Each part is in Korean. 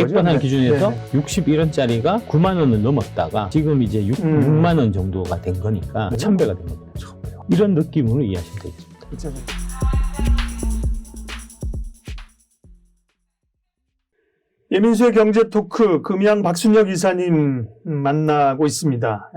액번한 네. 기준에서 네. 61원짜리가 9만 원을 넘었다가 지금 이제 6, 음. 만원 정도가 된 거니까 1000배가 된 겁니다. 이런 느낌으로 이해하시면 되겠습니다. 그렇죠. 예민수의 경제 토크 금양 박순혁 이사님 음, 만나고 있습니다.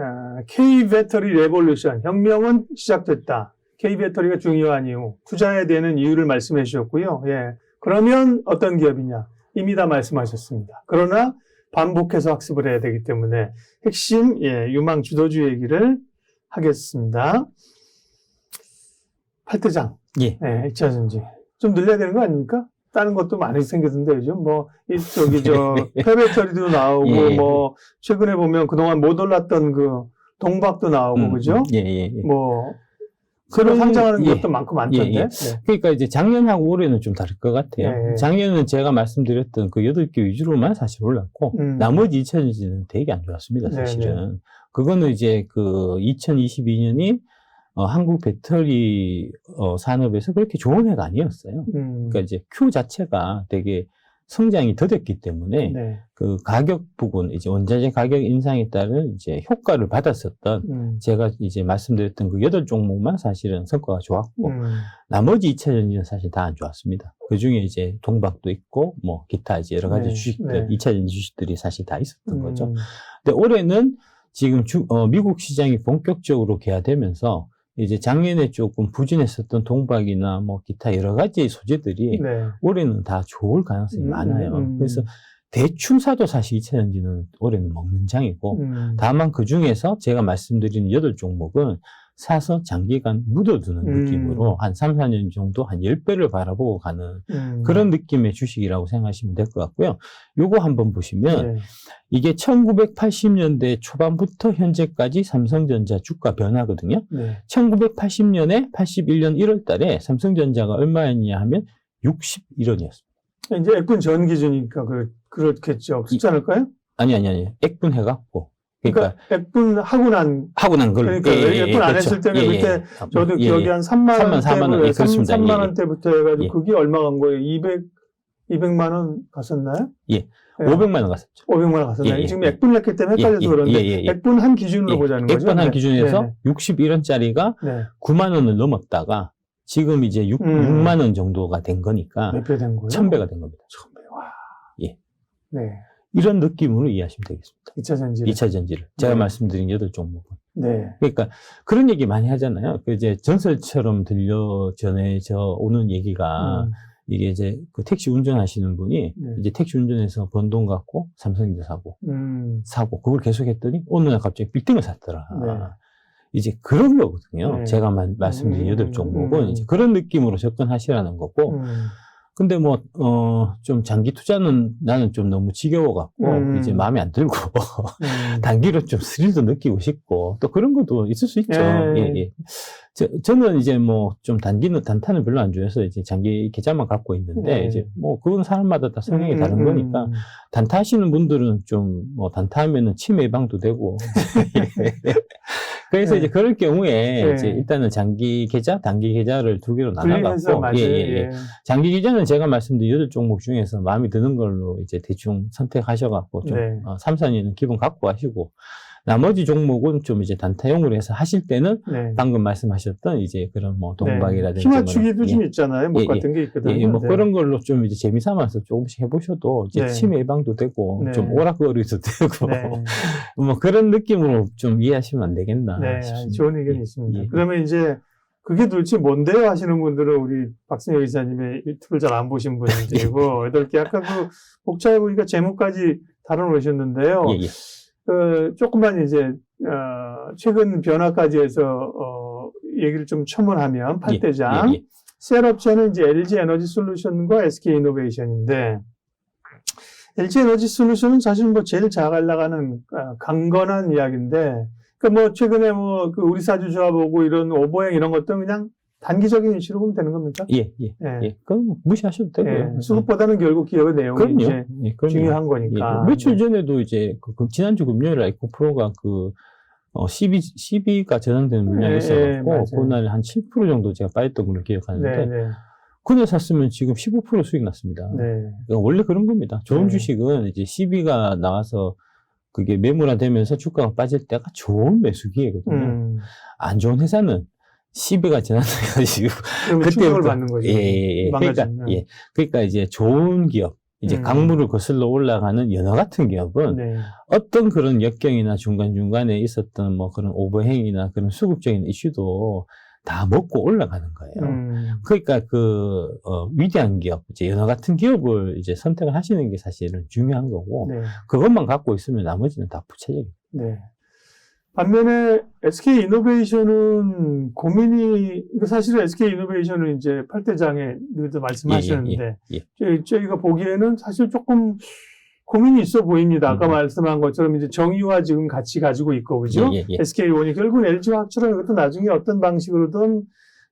K 배터리 레볼루션 혁명은 시작됐다. K 배터리가 중요한 이유, 투자해야 되는 이유를 말씀해 주셨고요. 예. 그러면 어떤 기업이냐? 이미 다 말씀하셨습니다. 그러나 반복해서 학습을 해야 되기 때문에 핵심 예, 유망 주도주 얘기를 하겠습니다. 팔대장. 예. 네, 2차 전지. 좀 늘려야 되는 거 아닙니까? 다른 것도 많이 생겼는데 요즘 뭐, 이, 저기, 저, 폐배터리도 나오고, 예. 뭐, 최근에 보면 그동안 못 올랐던 그, 동박도 나오고, 음, 그죠? 음, 예, 예, 예. 뭐, 그런- 상장하는 예. 것도 많고 많던데. 예, 예. 네. 그러니까 이제 작년하고 올해는 좀 다를 것 같아요. 네. 작년은 제가 말씀드렸던 그 8개 위주로만 사실 올랐고, 음. 나머지 2000년지는 되게 안 좋았습니다, 네, 사실은. 그거는 이제 그 2022년이 어, 한국 배터리 어, 산업에서 그렇게 좋은 해가 아니었어요. 음. 그러니까 이제 Q 자체가 되게 성장이 더뎠기 때문에 네. 그 가격 부분, 이제 원자재 가격 인상에 따른 이제 효과를 받았었던 음. 제가 이제 말씀드렸던 그 여덟 종목만 사실은 성과가 좋았고, 음. 나머지 2차 전지는 사실 다 안 좋았습니다. 그 중에 이제 동박도 있고, 뭐, 기타 이제 여러 가지 네, 주식들, 네. 2차 전지 주식들이 사실 다 있었던 거죠. 음. 근데 올해는 지금 주, 어, 미국 시장이 본격적으로 개화되면서 이제 작년에 조금 부진했었던 동박이나 뭐 기타 여러 가지 소재들이 네. 올해는 다 좋을 가능성이 음, 많아요. 음. 그래서 대충 사도 사실 2차 전지는 올해는 먹는 장이고, 음. 다만 그 중에서 제가 말씀드린 여덟 종목은 사서 장기간 묻어두는 음. 느낌으로 한 3, 4년 정도 한 10배를 바라보고 가는 음. 그런 느낌의 주식이라고 생각하시면 될 것 같고요. 요거 한번 보시면 네. 이게 1980년대 초반부터 현재까지 삼성전자 주가 변화거든요. 네. 1980년에 81년 1월 달에 삼성전자가 얼마였냐 하면 61원이었습니다. 이제 액분 전 기준이니까 그, 그렇겠죠. 그렇지 않을까요? 아니, 아니, 아니. 액분 해갖고. 그러니까, 그러니까 액분 하고 난 하고 난 걸. 그러니까 액분 안 했을 때는 그때 저도 예, 기억이 예. 한 3만 3만, 원 4만 원, 때부터 예, 그렇습니다. 3 만 예, 예. 원대부터 해가지고 예. 그게 얼마 간 거예요? 200 200만 원 갔었나요? 예. 500만 원 갔었죠. 500만 원 갔었나요? 예, 예. 지금 액분 냈기 때문에 헷갈려서 예, 예, 그런데 예, 예, 예. 액분 한 기준으로 예, 보자는 거죠. 액분 한 네. 기준에서 네, 61원짜리가 네. 9만 원을 넘었다가 지금 이제 6, 음. 만원 정도가 된 거니까 몇배된 거예요? 1000배가 된 겁니다. 1000배. 와. 예. 네. 이런 느낌으로 이해하시면 되겠습니다. 2차 전지. 2차 전지를. 제가 네. 말씀드린 여덟 종목은. 네. 그러니까 그런 얘기 많이 하잖아요. 그 이제 전설처럼 들려 전해져 오는 얘기가 음. 이게 이제 그 택시 운전하시는 분이 네. 이제 택시 운전해서 번 돈 갖고 삼성전자 사고 음. 사고 그걸 계속 했더니 어느 날 갑자기 빌딩을 샀더라. 네. 이제 그런 거거든요. 네. 제가 마- 말씀드린 음, 여덟 종목은 음. 이제 그런 느낌으로 접근하시라는 거고. 음. 근데 뭐, 어, 좀 장기 투자는 나는 좀 너무 지겨워갖고, 음. 이제 마음에 안 들고, 음. 단기로 좀 스릴도 느끼고 싶고, 또 그런 것도 있을 수 있죠. 예. 예, 예. 저, 저는 이제 뭐, 좀 단기는, 단타는 별로 안 좋아해서 이제 장기 계좌만 갖고 있는데, 예. 이제 뭐, 그건 사람마다 다 성향이 음, 다른 음, 거니까, 음. 단타 하시는 분들은 좀, 뭐, 단타 하면은 치매 예방도 되고. 그래서 네. 이제 그럴 경우에, 네. 이제 일단은 장기 계좌, 단기 계좌를 두 개로 나눠갖고. 예, 예, 예. 예. 장기 기자는 제가 말씀드린 여덟 종목 중에서 마음에 드는 걸로 이제 대충 선택하셔갖고 좀 네. 어, 3, 4년은 기본 갖고 가시고 나머지 종목은 좀 이제 단타용으로 해서 하실 때는 네. 방금 말씀하셨던 이제 그런 뭐 네. 동박이라든지 키 맞추기도 뭐, 좀 있잖아요. 뭐 예, 예. 같은 게 예, 있거든요. 예, 뭐 네. 그런 걸로 좀 이제 재미 삼아서 조금씩 해보셔도 이제 네. 치매 예방도 되고 네. 좀 오락거리도 되고 네. 뭐 그런 느낌으로 좀 이해하시면 안 되겠나 네, 싶습니다. 좋은 의견이 예, 있습니다. 예. 그러면 이제 그게 도대체 뭔데요 하시는 분들은 우리 박승혁 기자님의 유튜브를 잘 안 보신 분들이고 여덟 개 아까 그 복잡해 보니까 제목까지 다뤄놓으셨는데요. 예, 예. 그 조금만 이제 어, 최근 변화까지 해서 어, 얘기를 좀 첨언하면 예, 8대장 예, 예. 셀업체는 이제 LG 에너지 솔루션과 SK 이노베이션인데 LG 에너지 솔루션은 사실 뭐 제일 잘 나가는 아, 강건한 이야기인데 그뭐 최근에 뭐 그 우리 사주 조합하고 이런 오보행 이런 것도 그냥 단기적인 이슈로 보면 되는 겁니까? 예, 예, 예. 예. 그럼 무시하셔도 되고요. 예, 수급보다는 결국 기업의 내용이 그럼요. 이제 예, 그럼요. 중요한 예, 거니까. 며칠 전에도 이제 그, 그 지난주 금요일에 에코프로가 그 어, 12, 12가 전환되는 물량이 예, 있어갖고 예. 그날 한 7% 정도 제가 빠졌던 걸로 기억하는데 네, 네. 그날 샀으면 지금 15% 수익 났습니다. 네. 그러니까 원래 그런 겁니다. 좋은 네. 주식은 이제 시비가 나와서 그게 매물화 되면서 주가가 빠질 때가 좋은 매수 기회거든요. 음. 안 좋은 회사는 시비가 지나가지고 충격을 받는 거죠. 예, 예, 예. 그러니까. 예. 그러니까 이제 좋은 기업, 이제 음. 강물을 거슬러 올라가는 연어 같은 기업은 네. 어떤 그런 역경이나 중간중간에 있었던 뭐 그런 오버행이나 그런 수급적인 이슈도 다 먹고 올라가는 거예요. 음. 그러니까 그, 어, 위대한 기업, 이제 연어 같은 기업을 이제 선택을 하시는 게 사실은 중요한 거고, 네. 그것만 갖고 있으면 나머지는 다 부채적이에요. 네. 반면에 SK 이노베이션은 고민이 사실은 SK 이노베이션은 이제 8대장에 늘 말씀하시는데 예, 예. 저희, 저희가 보기에는 사실 조금 고민이 있어 보입니다. 아까 음. 말씀한 것처럼 이제 정의와 지금 같이 가지고 있고 그죠? 예, 예, 예. SK원이 결국은 LG화학처럼 이것도 나중에 어떤 방식으로든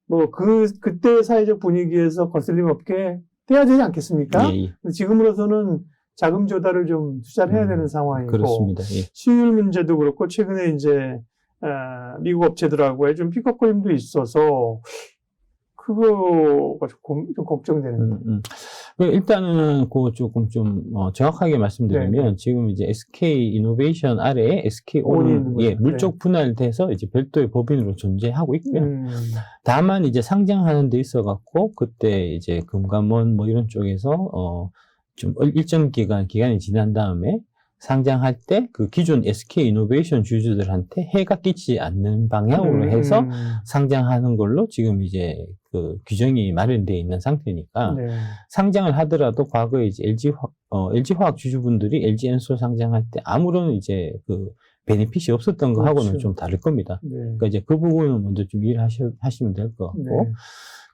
뭐 그 그때 사회적 분위기에서 거슬림 없게 돼야 되지 않겠습니까? 예, 예. 지금으로서는 자금 조달을 좀 투자를 해야 음, 되는 상황이고 그렇습니다. 예. 수율 문제도 그렇고 최근에 이제 아, 미국 업체들하고의 좀 삐걱거림도 있어서 그거가 좀, 걱정되는. 음, 음. 그 일단은 그 조금 좀 어, 정확하게 말씀드리면 네, 지금 이제 SK 이노베이션 아래에 SK 원이 있는 온 거죠. 예, 물적 분할돼서 이제 별도의 법인으로 존재하고 있고요. 음, 다만 이제 상장하는 데 있어 갖고 그때 이제 금감원 뭐 이런 쪽에서 어 좀 일정 기간 기간이 지난 다음에 상장할 때 그 기존 SK 이노베이션 주주들한테 해가 끼치지 않는 방향으로 음, 해서 음, 상장하는 걸로 지금 이제 그 규정이 마련되어 있는 상태니까 네. 상장을 하더라도 과거에 이제 LG 화학, 어, LG 화학 주주분들이 LG 엔솔 상장할 때 아무런 이제 그 베네핏이 없었던 거하고는 그렇죠. 좀 다를 겁니다. 네. 그러니까 이제 그 부분은 먼저 좀 이해를 하시, 하시면 될 것 같고 네.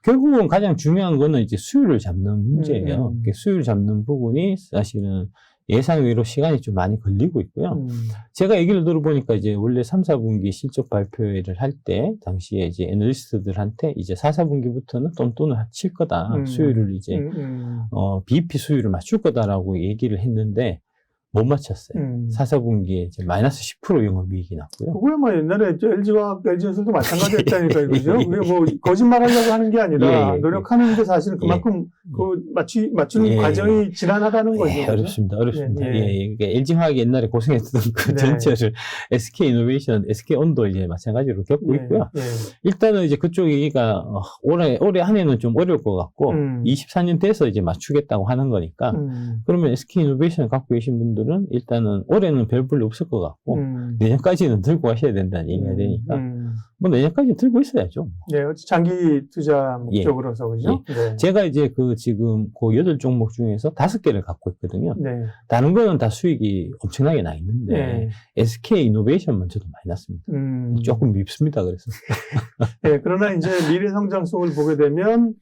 결국은 가장 중요한 거는 이제 수율을 잡는 문제예요. 음. 그 수율 잡는 부분이 사실은 예상 외로 시간이 좀 많이 걸리고 있고요. 음, 제가 얘기를 들어보니까 이제 원래 3, 4분기 실적 발표를 할 때 당시에 이제 애널리스트들한테 이제 4, 4분기부터는 똔똔을 칠 거다. 음. 수율을 이제 음, 음, 어, BEP 수율을 맞출 거다라고 얘기를 했는데 못 맞췄어요. 음. 4, 4분기에 이제 마이너스 10% 영업이익이 났고요. 그거야 뭐 옛날에 LG와 LG에서도 마찬가지였다니까요, 그죠? 예. 그게 뭐 거짓말 하려고 하는 게 아니라 예, 예. 노력하는데 사실은 그만큼 그 맞추 맞추는 예. 과정이 지난하다는 거죠. 예? 어렵습니다. 어렵습니다. 예, 예, 예. 예. 그러니까 LG화학이 옛날에 고생했던 그 네. 전체를 SK 이노베이션, SK 온도 이제 마찬가지로 겪고 예, 있고요. 예. 일단은 이제 그쪽 얘기가 어, 올해 올해 안에는 좀 어려울 것 같고 음. 24년 돼서 이제 맞추겠다고 하는 거니까 음, 그러면 SK 이노베이션을 갖고 계신 분들 은 일단은 올해는 별 볼일 없을 것 같고 음. 내년까지는 들고 가셔야 된다는 얘기가 되니까 음. 뭐 내년까지 들고 있어야죠. 네, 장기 투자 예. 목적으로서 그죠? 네. 제가 이제 그 지금 그 여덟 종목 중에서 다섯 개를 갖고 있거든요. 네. 다른 거는 다 수익이 엄청나게 나 있는데 네. SK 이노베이션만 저도 많이 났습니다. 음. 조금 밉습니다. 그래서 네, 그러나 이제 미래 성장 속을 보게 되면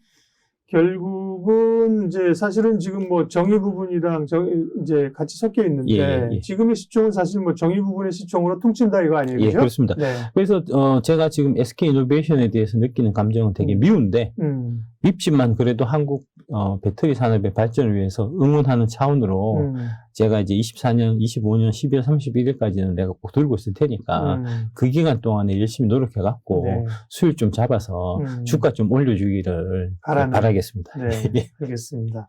결국은 이제 사실은 지금 뭐 정의 부분이랑 정, 이제 같이 섞여 있는데 예, 예, 예. 지금의 시총은 사실 뭐 정의 부분의 시총으로 퉁친다 이거 아니에요, 예? 그렇습니다. 네. 그래서 어 제가 지금 SK 이노베이션에 대해서 느끼는 감정은 되게 음. 미운데 음, 밉지만 그래도 한국 어, 배터리 산업의 발전을 위해서 응원하는 차원으로 음, 제가 이제 24년, 25년 12월 31일까지는 내가 꼭 들고 있을 테니까 음. 그 기간 동안에 열심히 노력해 갖고 네. 수율 좀 잡아서 음. 주가 좀 올려주기를 바라는. 바라겠습니다. 네, 예. 알겠습니다.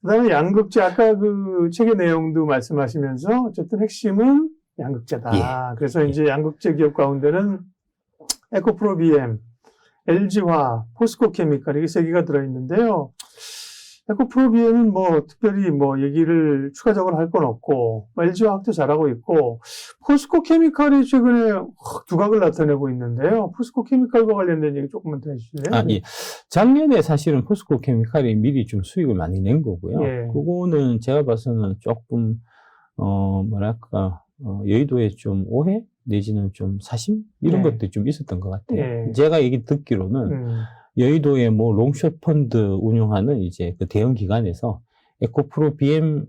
그다음에 양극재 아까 그 책의 내용도 말씀하시면서 어쨌든 핵심은 양극재다. 그래서 이제 양극재 기업 가운데는 에코프로 BM, LG화, 포스코케미칼 이게 세 개가 들어 있는데요. 에코프로 BM은 뭐 특별히 뭐 얘기를 추가적으로 할 건 없고 뭐 LG화학도 잘하고 있고 포스코 케미칼이 최근에 확 두각을 나타내고 있는데요. 포스코 케미칼과 관련된 얘기 조금만 더 해주실래요? 아, 예. 작년에 사실은 포스코 케미칼이 미리 좀 수익을 많이 낸 거고요. 예. 그거는 제가 봐서는 조금, 어, 뭐랄까, 어, 여의도에 좀 오해? 내지는 좀 사심? 이런 예. 것들이 좀 있었던 것 같아요. 예. 제가 얘기 듣기로는 음. 여의도에 뭐 롱숏 펀드 운용하는 이제 그 대형 기관에서 에코프로 BM을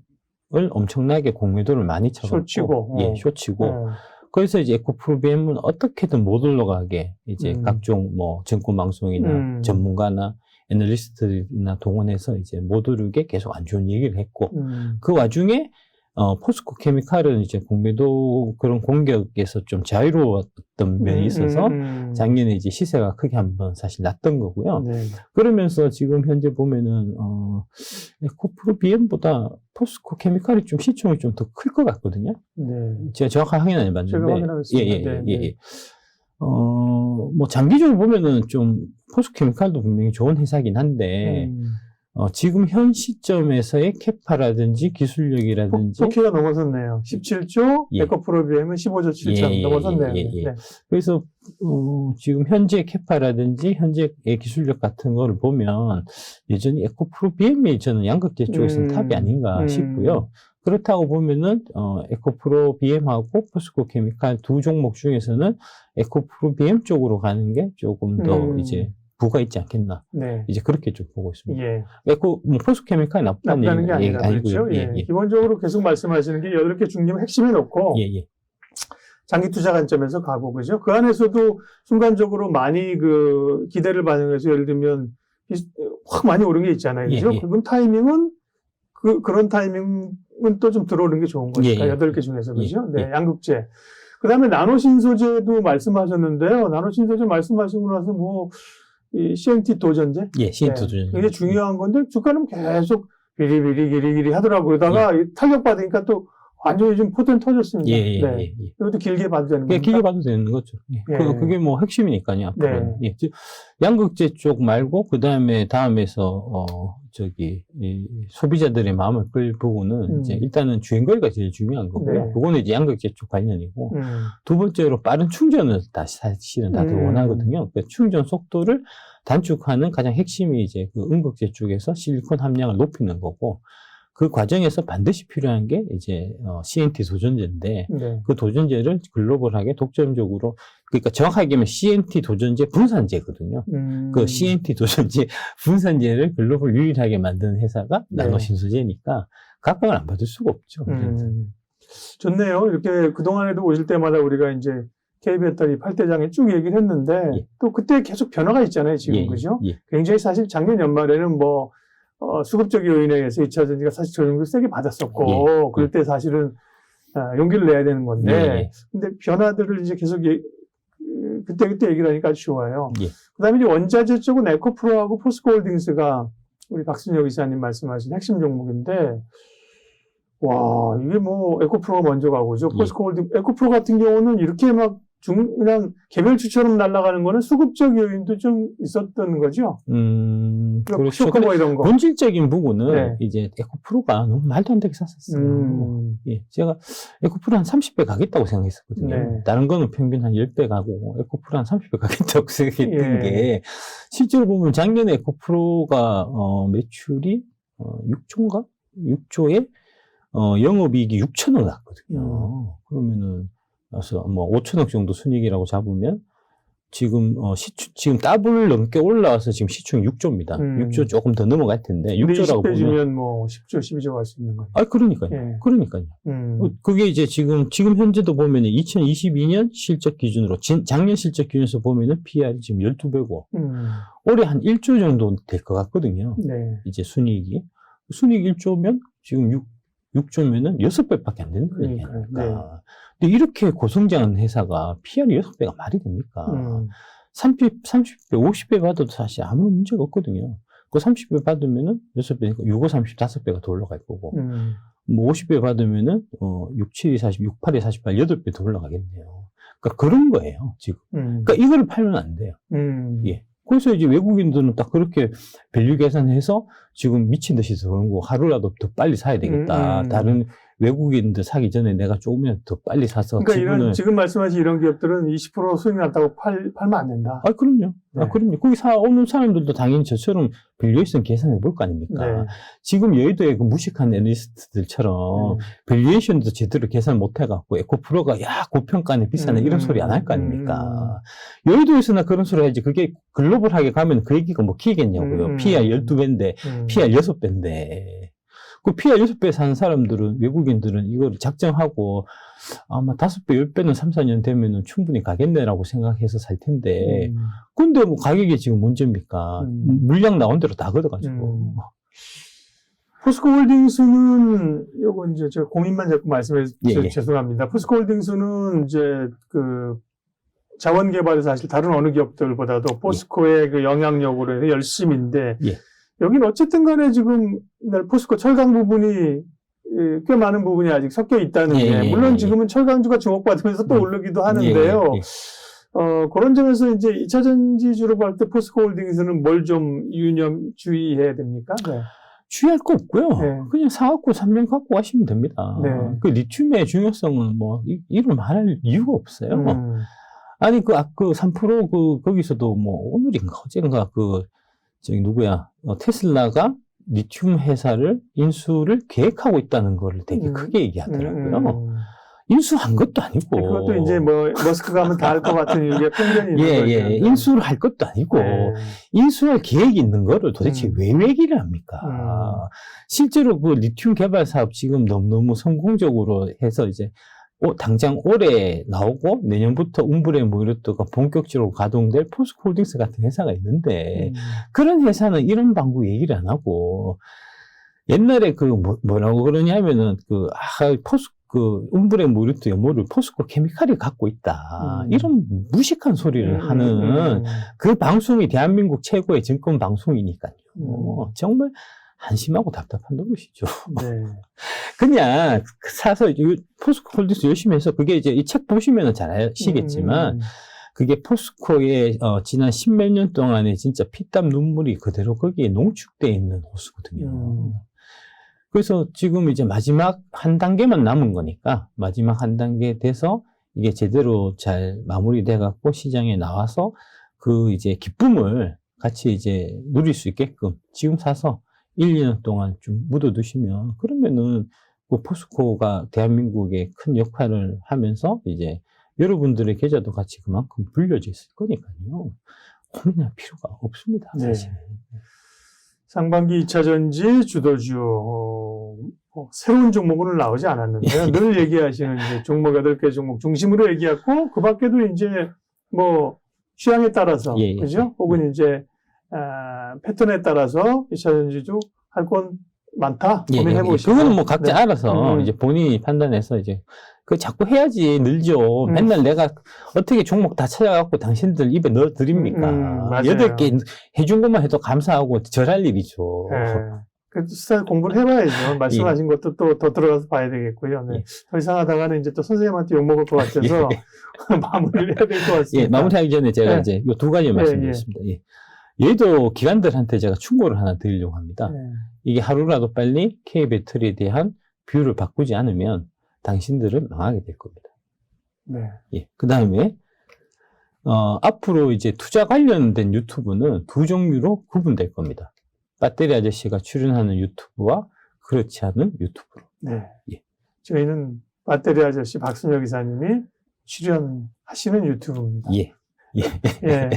엄청나게 공매도를 많이 숏치고, 어. 예, 숏치고 어. 그래서 이제 에코프로 BM은 어떻게든 못 올라가게 이제 음. 각종 뭐 증권 방송이나 음. 전문가나 애널리스트들이나 동원해서 이제 못 오르게 계속 안 좋은 얘기를 했고 음. 그 와중에 어, 포스코 케미칼은 이제 공매도 그런 공격에서 좀 자유로웠던 면이 있어서 음, 음. 작년에 이제 시세가 크게 한번 사실 났던 거고요. 네. 그러면서 지금 현재 보면은 어 에코프로 BM보다 포스코 케미칼이 좀 시총이 좀 더 클 것 같거든요. 네. 제가 정확한 확인은 안 해봤는데 확인하겠습니다. 예예 예, 네, 예, 네. 예. 어 뭐 장기적으로 보면은 좀 포스코 케미칼도 분명히 좋은 회사긴 한데 음. 어, 지금 현 시점에서의 캐파라든지 기술력이라든지 토키가 넘어섰네요. 17조, 예. 에코프로비엠은 15조 7천 예, 예, 넘어섰네요. 예, 예, 예. 네. 그래서 어, 지금 현재 캐파라든지 현재의 기술력 같은 거를 보면 여전히 에코프로 BM이 저는 양극재 쪽에서는 음, 탑이 아닌가 음. 싶고요. 그렇다고 보면은 어, 에코프로 BM하고 포스코 케미칼 두 종목 중에서는 에코프로 BM 쪽으로 가는 게 조금 더 음. 이제 부가 있지 않겠나 네. 이제 그렇게 좀 보고 있습니다. 예. 에코 뭐 포스코 케미칼이 나쁘다는 나쁘다는 게 아니라 아니고요. 그렇죠. 예. 예, 예. 기본적으로 계속 말씀하시는 게 8개 중심 핵심에 놓고 예, 예. 장기 투자 관점에서 가고 그죠. 그 안에서도 순간적으로 많이 그 기대를 반영해서 예를 들면 이- 확 많이 오른 게 있잖아요. 예, 그죠? 예. 그럼 타이밍은 그 그런 타이밍은 또 좀 들어오는 게 좋은 거니까 예, 예. 여덟 개 중에서 그죠. 예, 네, 양극재. 그다음에 나노 신소재도 말씀하셨는데요. 나노 신소재 말씀하시고 나서 뭐 이 CNT 도전제 예, 시인트 네, 도전. 이게 중요한 건데 주가는 계속 비리비리 기리기리 하더라고요. 그러다가 탄력 받으니까 또 완전히 좀 포텐 터졌습니다. 예, 예, 네. 예, 예. 이것도 길게 봐도 되는 그게 거니까. 길게 봐도 되는 거죠. 예. 예. 그, 그게 뭐 핵심이니까요, 앞으로는. 예. 즉, 양극재 쪽 말고, 그 다음에, 다음에서, 어, 저기, 이 소비자들의 마음을 끌 부분은, 음. 이제, 일단은 주행거리가 제일 중요한 거고요. 네. 그거는 이제 양극재 쪽 관련이고, 음. 두 번째로 빠른 충전을 다시 사실은 다들 음. 원하거든요. 그 충전 속도를 단축하는 가장 핵심이 이제 그 음극재 쪽에서 실리콘 함량을 높이는 거고, 그 과정에서 반드시 필요한 게 이제 어, CNT 도전제인데, 네. 그 도전제를 글로벌하게 독점적으로 그러니까 정확하게 하면 CNT 도전제 분산제거든요. 음. 그 CNT 도전제 분산제를 글로벌 유일하게 만드는 회사가 네. 나노신소재니까 각광을 안 받을 수가 없죠. 음. 좋네요. 이렇게 그동안에도 오실 때마다 우리가 이제 K배터리 8대장에 쭉 얘기를 했는데 예. 또 그때 계속 변화가 있잖아요. 지금 예, 그죠? 예. 굉장히 사실 작년 연말에는 뭐 어, 수급적 요인에 의해서 2차 전지가 사실 조정도 세게 받았었고 예. 그럴 때 사실은 아, 용기를 내야 되는 건데 예. 근데 변화들을 이제 계속 예, 그- 그때 그때 얘기를 하니까 아주 좋아요. 예. 그다음에 이제 원자재 쪽은 에코프로하고 포스코홀딩스가 우리 박순혁 이사님 말씀하신 핵심 종목인데 와 이게 뭐 에코프로가 먼저 가고죠. 예. 포스코홀딩 에코프로 같은 경우는 이렇게 막 중, 그냥 개별주처럼 날아가는 거는 수급적 요인도 좀 있었던 거죠. 음, 그렇죠. 쇼크 근데 뭐 이런 거. 본질적인 부분은 네. 이제 에코프로가 너무 말도 안 되게 쌌었어요. 음, 예, 제가 에코프로 한 30배 가겠다고 생각했었거든요. 네. 다른 거는 평균 한 10배 가고 에코프로 한 30배 가겠다고 생각했던 예. 게 실제로 보면 작년에 에코프로가 어, 매출이 어, 6조인가? 6조에 어, 영업이익이 6천억 났거든요. 그러면은 그래서 뭐 5천억 정도 순이익이라고 잡으면 지금 어, 시추, 지금 더블 넘게 올라와서 지금 시총이 6조입니다. 음. 6조 조금 더 넘어갈 텐데 6조라고 20배 보면 뭐 10조, 12조 갈 수 있는 거예요. 아 그러니까요. 예. 그러니까요. 음, 어, 그게 이제 지금, 지금 현재도 보면은 2022년 실적 기준으로, 진- 작년 실적 기준에서 보면은 PR이 지금 12배고, 음, 올해 한 1조 정도 될 것 같거든요. 네. 이제 순이익이. 순이익 1조면 지금 6, 6조면은 6배밖에 안 되는 거예요. 그러니까. 근데 이렇게 고성장한 회사가 PR이 6배가 말이 됩니까? 음, 30, 30배, 50배 받아도 사실 아무 문제가 없거든요. 그 30배 받으면은 6배니까 6, 5, 35배가 더 올라갈 거고. 음, 뭐 50배 받으면은 어 6, 7이 40, 6, 8이 48, 8배 더 올라가겠네요. 그러니까 그런 거예요, 지금. 음, 그러니까 이거를 팔면 안 돼요. 음, 예. 그래서 이제 외국인들은 딱 그렇게 밸류 계산해서 지금 미친 듯이 들어오는 거 하루라도 더 빨리 사야 되겠다. 음, 음. 다른 외국인들 사기 전에 내가 조금이라도 더 빨리 사서 그러니까 이런 지금 말씀하신 이런 기업들은 20% 수익 났다고 팔 팔면 안 된다. 아, 그럼요. 네. 아, 그럼요. 거기 사오는 사람들도 당연히 저처럼 밸류에이션 계산해 볼 거 아닙니까? 네. 지금 여의도의 그 무식한 애널리스트들처럼 음. 밸류에이션도 제대로 계산 못 해갖고 에코프로가 야 고평가네 비싸네 음, 이런 소리 안 할거 음, 아닙니까? 여의도에서나 그런 소리 해야지 그게 글로벌하게 가면 그 얘기가 먹히겠냐고요. 음, PR 12배인데 음. PR 6배인데 그 PR 6배 사는 사람들은 외국인들은 이걸 작정하고 아마 5배, 10배는 3, 4년 되면은 충분히 가겠네라고 생각해서 살 텐데 음. 근데 뭐 가격이 지금 문제입니까? 음. 물량 나온 대로 다 걷어가지고. 음. 포스코홀딩스는 요거 이제 제가 고민만 자꾸 말씀해 서 예, 예. 죄송합니다. 포스코홀딩스는 이제 그 자원 개발에 사실 다른 어느 기업들보다도 포스코의 그 영향력으로 해서 열심인데 예. 여기는 어쨌든 간에 지금 포스코 철강 부분이 예, 꽤 많은 부분이 아직 섞여 있다는 예, 게 예, 물론 예. 지금은 철강주가 주목받으면서 또 음. 오르기도 하는데요. 어, 그런 점에서 이제 2차 전지주로 볼 때 포스코 홀딩스는 뭘 좀 유념 주의해야 됩니까? 네. 주의할 거 없고요. 네. 그냥 사갖고 3년 갖고 가시면 됩니다. 네. 그 리튬의 중요성은 뭐, 이- 이를 말할 이유가 없어요. 음, 아니, 그, 아, 그3% 그, 거기서도 뭐, 오늘인가, 어젠가 그, 저기 누구야, 어, 테슬라가 리튬 회사를 인수를 계획하고 있다는 걸 되게 음. 크게 얘기하더라고요. 음. 인수한 것도 아니고. 그것도 이제 뭐 머스크가 하면 다 할 것 같은 이게 편견이 있는 예. 예. 인수를 할 것도 아니고, 네. 인수할 계획이 있는 거를 도대체 음. 왜 얘기를 합니까? 음. 실제로 그 리튬 개발 사업 지금 너무너무 성공적으로 해서 이제 어, 당장 올해 나오고 내년부터 움브레 모이르트가 본격적으로 가동될 포스코홀딩스 같은 회사가 있는데 음. 그런 회사는 이런 방구 얘기를 안 하고 옛날에 그 뭐, 뭐라고 그러냐면은 그 아, 포스 그 움브레 모이르트 연모를 포스코 케미칼이 갖고 있다 음. 이런 무식한 소리를 음, 하는 음, 그 방송이 대한민국 최고의 증권 방송이니까요. 음. 정말 한심하고 답답한 노릇이죠. 네. 그냥 사서 이 포스코 홀딩스 열심히 해서 그게 이제 이 책 보시면 잘 아시겠지만 음, 그게 포스코의 어, 지난 십몇 년 동안에 진짜 피땀 눈물이 그대로 거기에 농축돼 있는 호수거든요. 음. 그래서 지금 이제 마지막 한 단계만 남은 거니까 마지막 한 단계 돼서 이게 제대로 잘 마무리돼 갖고 시장에 나와서 그 이제 기쁨을 같이 이제 누릴 수 있게끔 지금 사서 1, 2년 동안 좀 묻어두시면 그러면은 그 포스코가 대한민국에 큰 역할을 하면서 이제 여러분들의 계좌도 같이 그만큼 불려져 있을 거니까요. 고민할 필요가 없습니다. 네. 사실. 상반기 2차 전지 주도주 어, 뭐 새로운 종목은 나오지 않았는데요. 늘 얘기하시는 이제 종목 8개 종목 중심으로 얘기하고 그 밖에도 이제 뭐 취향에 따라서 예, 예. 그죠? 혹은 이제 아, 패턴에 따라서 2차 전지주 할 건 많다 예, 고민해 예, 예. 보시고 그거는 뭐 각자 알아서 음. 이제 본인이 판단해서 이제 그 자꾸 해야지 늘죠. 음. 맨날 내가 어떻게 종목 다 찾아갖고 당신들 입에 넣어 드립니까? 음. 여덟 개 해준 것만 해도 감사하고 절할 일이죠. 예. 그 스타일 공부를 해봐야죠. 말씀하신 것도 또 더 들어가서 봐야 되겠고요. 네. 예. 더 이상 하다가는 이제 또 선생님한테 욕먹을 것 같아서 마무리를 해야 될 것 같습니다. 예, 마무리하기 전에 제가 예. 이제 요두 가지 말씀드리겠습니다. 예. 얘도 기관들한테 제가 충고를 하나 드리려고 합니다. 네. 이게 하루라도 빨리 K 배터리에 대한 뷰를 바꾸지 않으면 당신들은 망하게 될 겁니다. 네. 예. 그 다음에, 어, 앞으로 이제 투자 관련된 유튜브는 두 종류로 구분될 겁니다. 배터리 아저씨가 출연하는 유튜브와 그렇지 않은 유튜브로. 네. 예. 저희는 배터리 아저씨 박순혁 이사님이 출연하시는 유튜브입니다. 예. 예. 예.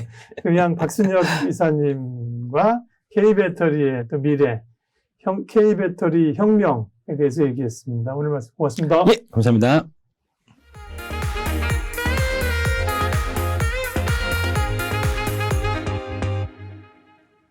그냥 박순혁 이사님과 K배터리의 또 미래, 형, K배터리 혁명에 대해서 얘기했습니다. 오늘 말씀 고맙습니다. 예. 감사합니다.